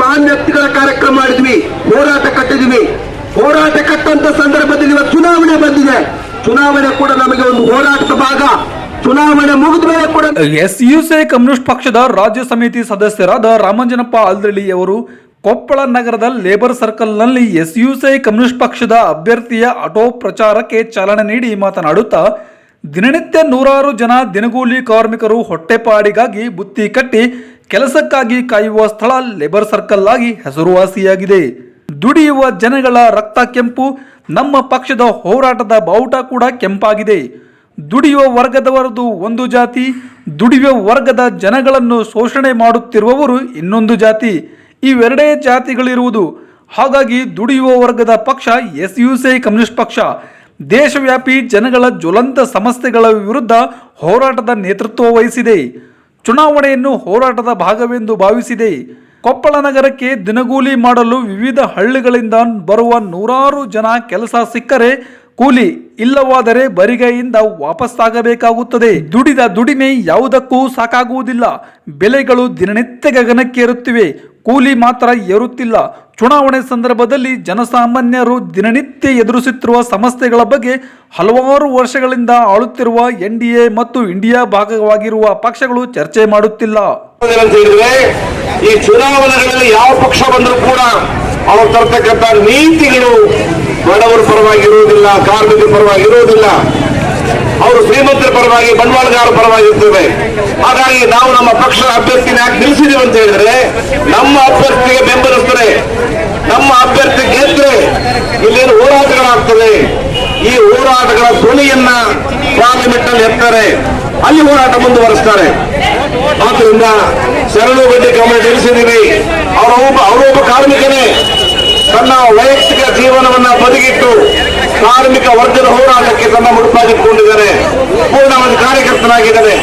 ಮಹಾನ್ ವ್ಯಕ್ತಿಗಳ ಕಾರ್ಯಕ್ರಮ ಮಾಡಿದ್ವಿ, ಹೋರಾಟ ಕಟ್ಟಿದ್ವಿ. ಹೋರಾಟ ಕಟ್ಟಂತ ಸಂದರ್ಭದಲ್ಲಿ ಇವತ್ತು ಚುನಾವಣೆ ಬಂದಿದೆ. ಚುನಾವಣೆ ಕೂಡ ನಮಗೆ ಒಂದು ಹೋರಾಟದ ಭಾಗ. ಚುನಾವಣೆ ಮುಗಿದ ಮೇಲೆ ಕೂಡ ಕಮ್ಯುನಿಸ್ಟ್ ಪಕ್ಷದ ರಾಜ್ಯ ಸಮಿತಿ ಸದಸ್ಯರಾದ ರಾಮಂಜನಪ್ಪ ಅಲ್ದಳ್ಳಿ ಅವರು ಕೊಪ್ಪಳ ನಗರದ ಲೇಬರ್ ಸರ್ಕಲ್ನಲ್ಲಿ ಎಸ್ಯುಸಿ ಕಮ್ಯುನಿಸ್ಟ್ ಪಕ್ಷದ ಅಭ್ಯರ್ಥಿಯ ಆಟೋ ಪ್ರಚಾರಕ್ಕೆ ಚಾಲನೆ ನೀಡಿ ಮಾತನಾಡುತ್ತಾ, ದಿನನಿತ್ಯ ನೂರಾರು ಜನ ದಿನಗೂಲಿ ಕಾರ್ಮಿಕರು ಹೊಟ್ಟೆಪಾಡಿಗಾಗಿ ಬುತ್ತಿ ಕಟ್ಟಿ ಕೆಲಸಕ್ಕಾಗಿ ಕಾಯುವ ಸ್ಥಳ ಲೇಬರ್ ಸರ್ಕಲ್ ಆಗಿ ಹೆಸರುವಾಸಿಯಾಗಿದೆ. ದುಡಿಯುವ ಜನಗಳ ರಕ್ತ ಕೆಂಪು, ನಮ್ಮ ಪಕ್ಷದ ಹೋರಾಟದ ಬಾವುಟ ಕೂಡ ಕೆಂಪಾಗಿದೆ. ದುಡಿಯುವ ವರ್ಗದವರದು ಒಂದು ಜಾತಿ, ದುಡಿಯುವ ವರ್ಗದ ಜನಗಳನ್ನು ಶೋಷಣೆ ಮಾಡುತ್ತಿರುವವರು ಇನ್ನೊಂದು ಜಾತಿ. ಇವೆರಡೇ ಜಾತಿಗಳಿರುವುದು. ಹಾಗಾಗಿ ದುಡಿಯುವ ವರ್ಗದ ಪಕ್ಷ ಎಸ್ ಯು ಸಿ ಕಮ್ಯುನಿಸ್ಟ್ ಪಕ್ಷ. ದೇಶವ್ಯಾಪಿ ಜನಗಳ ಜ್ವಲಂತ ಸಮಸ್ಯೆಗಳ ವಿರುದ್ಧ ಹೋರಾಟದ ನೇತೃತ್ವ ವಹಿಸಿದೆ. ಚುನಾವಣೆಯನ್ನು ಹೋರಾಟದ ಭಾಗವೆಂದು ಭಾವಿಸಿದೆ. ಕೊಪ್ಪಳ ನಗರಕ್ಕೆ ದಿನಗೂಲಿ ಮಾಡಲು ವಿವಿಧ ಹಳ್ಳಿಗಳಿಂದ ಬರುವ ನೂರಾರು ಜನ ಕೆಲಸ ಸಿಕ್ಕರೆ ಕೂಲಿ ಇಲ್ಲವಾದರೆ ಬರಿಗೈಯಿಂದ ವಾಪಸ್ಸಾಗಬೇಕಾಗುತ್ತದೆ. ದುಡಿದ ದುಡಿಮೆ ಯಾವುದಕ್ಕೂ ಸಾಕಾಗುವುದಿಲ್ಲ. ಬೆಲೆಗಳು ದಿನನಿತ್ಯ ಗಗನಕ್ಕೇರುತ್ತಿವೆ ಕೂಲಿ ಮಾತ್ರ ಏರುತ್ತಿಲ್ಲ. ಚುನಾವಣೆ ಸಂದರ್ಭದಲ್ಲಿ ಜನಸಾಮಾನ್ಯರು ದಿನನಿತ್ಯ ಎದುರಿಸುತ್ತಿರುವ ಸಮಸ್ಯೆಗಳ ಬಗ್ಗೆ ಹಲವಾರು ವರ್ಷಗಳಿಂದ ಆಳುತ್ತಿರುವ ಎನ್ ಡಿ ಮತ್ತು ಇಂಡಿಯಾ ಭಾಗವಾಗಿರುವ ಪಕ್ಷಗಳು ಚರ್ಚೆ ಮಾಡುತ್ತಿಲ್ಲ. ಈ ಚುನಾವಣೆಗಳಲ್ಲಿ ಯಾವ ಪಕ್ಷ ಬಂದರೂ ಕೂಡ ಅವರು ತರ್ತಕ್ಕಂಥ ನೀತಿಗಳು ಬಡವರ ಪರವಾಗಿ ಇರುವುದಿಲ್ಲ ಕಾರ್ಮಿಕರ ಪರವಾಗಿ ಇರುವುದಿಲ್ಲ ಅವರು ಶ್ರೀಮಂತರ ಪರವಾಗಿ, ಬಂಡವಾಳಗಾರರ ಪರವಾಗಿ ಇರ್ತವೆ ಹಾಗಾಗಿ ನಾವು ನಮ್ಮ ಪಕ್ಷದ ಅಭ್ಯರ್ಥಿನ ಯಾಕೆ ನಿಲ್ಲಿಸಿದೀವಿ ಅಂತ ಹೇಳಿದ್ರೆ, ನಮ್ಮ ಅಭ್ಯರ್ಥಿಗೆ ಬೆಂಬಲಿಸ್ತಾರೆ, ನಮ್ಮ ಅಭ್ಯರ್ಥಿ ಗೆದ್ರೆ ಇಲ್ಲೇನು ಹೋರಾಟಗಳಾಗ್ತದೆ ಈ ಹೋರಾಟಗಳ ಧ್ವನಿಯನ್ನ ಪಾರ್ಲಿಮೆಂಟ್ನಲ್ಲಿ ಎತ್ತಾರೆ, ಅಲ್ಲಿ ಹೋರಾಟ ಮುಂದುವರೆಸ್ತಾರೆ. ಆದ್ರಿಂದ ಶರಣು ಗಡ್ಡಿ ಗಮನ ನಿಲ್ಲಿಸಿದೀವಿ ಅವರೊಬ್ಬ ಅವರೊಬ್ಬ ಕಾರ್ಮಿಕನೇ. ತನ್ನ ವೈಯಕ್ತಿಕ ಜೀವನವನ್ನ ಬದುಕಿಟ್ಟು ಕಾರ್ಮಿಕ ವರ್ಗದ ಹೋರಾಟಕ್ಕೆ ತನ್ನ ಮುಡುಪಾಗಿಟ್ಟುಕೊಂಡಿದ್ದಾರೆ ಪೂರ್ಣವಾಗಿ ಕಾರ್ಯಕರ್ತನಾಗಿದ್ದಾರೆ.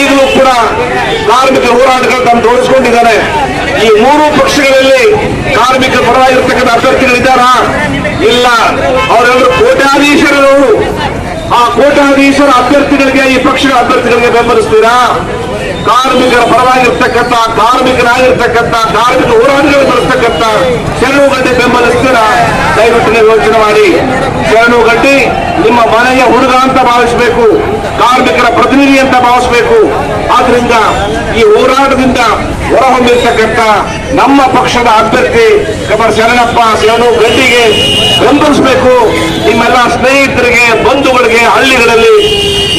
ಈಗಲೂ ಕೂಡ ಕಾರ್ಮಿಕ ಹೋರಾಟಗಳು ತಮ್ಮ ತೋರಿಸಿಕೊಂಡಿದ್ದಾರೆ ಈ ಮೂರು ಪಕ್ಷಗಳಲ್ಲಿ ಕಾರ್ಮಿಕ ಪರವಾಗಿರ್ತಕ್ಕಂಥ ಅಭ್ಯರ್ಥಿಗಳಿದ್ದಾರಾ? ಇಲ್ಲ. ಅವರೆಲ್ಲರೂ ಕೋಟ್ಯಾಧೀಶರು ಆ ಕೋಟ್ಯಾಧೀಶರ ಅಭ್ಯರ್ಥಿಗಳಿಗೆ, ಈ ಪಕ್ಷದ ಅಭ್ಯರ್ಥಿಗಳಿಗೆ ಬೆಂಬಲಿಸ್ತೀರಾ? ಕಾರ್ಮಿಕರ ಪರವಾಗಿರ್ತಕ್ಕಂಥ ಕಾರ್ಮಿಕರಾಗಿರ್ತಕ್ಕಂಥ ಕಾರ್ಮಿಕ ಹೋರಾಟಗಳು ಬರ್ತಕ್ಕಂಥ ಶರಣು ಗಡ್ಡಿ ಬೆಂಬಲಿಸ್ತೀರ ದಯವಿಟ್ಟು ನೀವು ಯೋಚನೆ ಮಾಡಿ. ಶರಣು ಗಡ್ಡಿ ನಿಮ್ಮ ಮನೆಯ ಹುಡುಗ ಅಂತ ಭಾವಿಸಬೇಕು, ಕಾರ್ಮಿಕರ ಪ್ರತಿನಿಧಿ ಅಂತ ಭಾವಿಸಬೇಕು. ಆದ್ರಿಂದ ಈ ಹೋರಾಟದಿಂದ ಹೊರಹೊಮ್ಮಿರ್ತಕ್ಕಂಥ ನಮ್ಮ ಪಕ್ಷದ ಅಭ್ಯರ್ಥಿ ಕಮರ್ ಶರಣಪ್ಪ ಶರಣು ಗಡ್ಡಿಗೆ ಬೆಂಬಲಿಸಬೇಕು. ನಿಮ್ಮೆಲ್ಲ ಸ್ನೇಹಿತರಿಗೆ, ಬಂಧುಗಳಿಗೆ, ಹಳ್ಳಿಗಳಲ್ಲಿ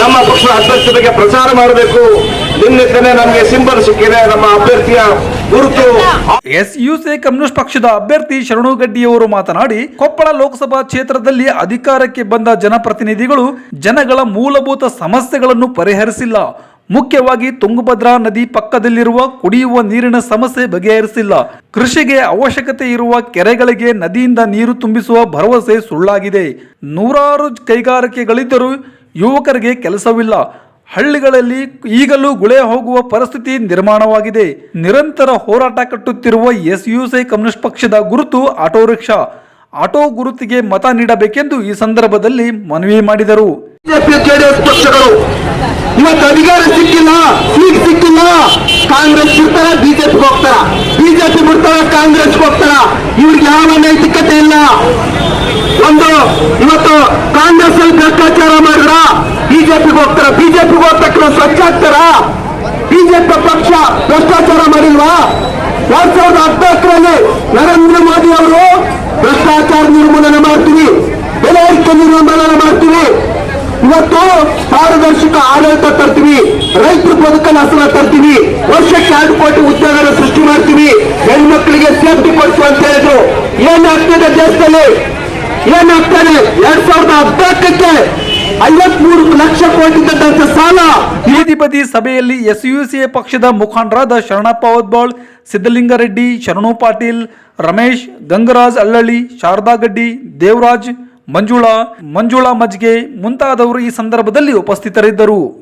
ನಮ್ಮ ಪಕ್ಷದ ಅಭ್ಯರ್ಥಿ ಬಗ್ಗೆ ಪ್ರಚಾರ ಮಾಡಬೇಕು. ನಿನ್ನಿಂದಲೇ ನಮಗೆ ಸಿಂಬಲ್ ಸಿಕ್ಕಿದೆ, ನಮ್ಮ ಅಭ್ಯರ್ಥಿಯ ಗುರುತು. ಎಸ್ ಯು ಸಿ ಕಮ್ಯುನಿಸ್ಟ್ ಪಕ್ಷದ ಅಭ್ಯರ್ಥಿ ಶರಣುಗಡ್ಡಿಯವರು ಮಾತನಾಡಿ, ಕೊಪ್ಪಳ ಲೋಕಸಭಾ ಕ್ಷೇತ್ರದಲ್ಲಿ ಅಧಿಕಾರಕ್ಕೆ ಬಂದ ಜನಪ್ರತಿನಿಧಿಗಳು ಜನಗಳ ಮೂಲಭೂತ ಸಮಸ್ಯೆಗಳನ್ನು ಪರಿಹರಿಸಿಲ್ಲ. ಮುಖ್ಯವಾಗಿ ತುಂಗಭದ್ರಾ ನದಿ ಪಕ್ಕದಲ್ಲಿರುವ ಕುಡಿಯುವ ನೀರಿನ ಸಮಸ್ಯೆ ಬಗೆಹರಿಸಿಲ್ಲ. ಕೃಷಿಗೆ ಅವಶ್ಯಕತೆ ಇರುವ ಕೆರೆಗಳಿಗೆ ನದಿಯಿಂದ ನೀರು ತುಂಬಿಸುವ ಭರವಸೆ ಸುಳ್ಳಾಗಿದೆ. ನೂರಾರು ಕೈಗಾರಿಕೆಗಳಿದ್ದರೂ ಯುವಕರಿಗೆ ಕೆಲಸವಿಲ್ಲ. ಹಳ್ಳಿಗಳಲ್ಲಿ ಈಗಲೂ ಗುಳೆ ಹೋಗುವ ಪರಿಸ್ಥಿತಿ ನಿರ್ಮಾಣವಾಗಿದೆ. ನಿರಂತರ ಹೋರಾಟ ಕಟ್ಟುತ್ತಿರುವ ಎಸ್ ಯು ಸಿ ಕಮ್ಯುನಿಸ್ಟ್ ಪಕ್ಷದ ಗುರುತು ಆಟೋ ರಿಕ್ಷಾ, ಆಟೋ ಗುರುತಿಗೆ ಮತ ನೀಡಬೇಕೆಂದು ಈ ಸಂದರ್ಭದಲ್ಲಿ ಮನವಿ ಮಾಡಿದರು. ಪಕ್ಷಗಳು ಇವತ್ತು ಅಧಿಕಾರ ಸಿಕ್ಕಿಲ್ಲ ಸೀಟ್ ಸಿಕ್ಕಿಲ್ಲ. ಕಾಂಗ್ರೆಸ್ ಬಿಡ್ತಾರ ಬಿಜೆಪಿ ಹೋಗ್ತಾರ? ಬಿಜೆಪಿ ಬಿಡ್ತಾರ ಕಾಂಗ್ರೆಸ್ ಹೋಗ್ತಾರ? ಇವ್ರಿಗೆ ಯಾವ ನೈತಿಕತೆ ಇಲ್ಲ. ಒಂದು, ಇವತ್ತು ಕಾಂಗ್ರೆಸ್ ಅಲ್ಲಿ ಭ್ರಷ್ಟಾಚಾರ ಮಾಡಿದ್ರ ಬಿಜೆಪಿಗೆ ಹೋಗ್ತಾರ? ಬಿಜೆಪಿಗೆ ಹೋದ ತಕ್ಷಣ ಸ್ವಚ್ಛ ಆಗ್ತಾರ? ಬಿಜೆಪಿ ಪಕ್ಷ ಭ್ರಷ್ಟಾಚಾರ ಮಾಡಿಲ್ವಾ? ಎರಡ್ ಸಾವಿರದ ಹದಿನಾಲ್ಕರಲ್ಲಿ ನರೇಂದ್ರ ಮೋದಿ ಅವರು ಭ್ರಷ್ಟಾಚಾರ ನಿರ್ಮೂಲನೆ ಮಾಡ್ತೀವಿ ಬೆಲೆ ಏರಿಕೆ ನಿರ್ಮೂಲನೆ ಮಾಡ್ತೀವಿ ಇವತ್ತು ಪಾರದರ್ಶಕ ಆಡಳಿತ ತರ್ತೀವಿ ರೈತರ ಬದುಕನ್ನು ಹಸನ ತರ್ತೀವಿ ವರ್ಷಕ್ಕೆ ಎರಡು ಕೋಟಿ ಉದ್ಯೋಗನ ಸೃಷ್ಟಿ ಮಾಡ್ತೀವಿ ಹೆಣ್ಮಕ್ಳಿಗೆ ಸೇಫ್ಟಿ ಕೊಡ್ತು ಅಂತ ಹೇಳಿದ್ರು. ಏನಾಗ್ತದೆ ದೇಶದಲ್ಲಿ? ಏನಾಗ್ತದೆ ಎರಡ್ ಸಾವಿರದ ಹದಿನಾಲ್ಕಕ್ಕೆ ಐವತ್ಮೂರು ಲಕ್ಷ ಕೋಟಿ ಸಾಲ. ಬದಿ ಸಭೆಯಲ್ಲಿ ಎಸ್ಯುಸಿಎ ಪಕ್ಷದ ಮುಖಂಡರಾದ ಶರಣಪ್ಪ ಓದ್ಬಾಳ್ ಸಿದ್ದಲಿಂಗರೆಡ್ಡಿ, ಶರಣು ಪಾಟೀಲ್, ರಮೇಶ್, ಗಂಗರಾಜ್ ಅಲ್ಲಳ್ಳಿ, ಶಾರದಾ ಗಡ್ಡಿ, ದೇವರಾಜ್, ಮಂಜುಳಾ ಮಂಜುಳಾ ಮಜ್ಗೆ ಮುಂತಾದವರು ಈ ಸಂದರ್ಭದಲ್ಲಿ ಉಪಸ್ಥಿತರಿದ್ದರು.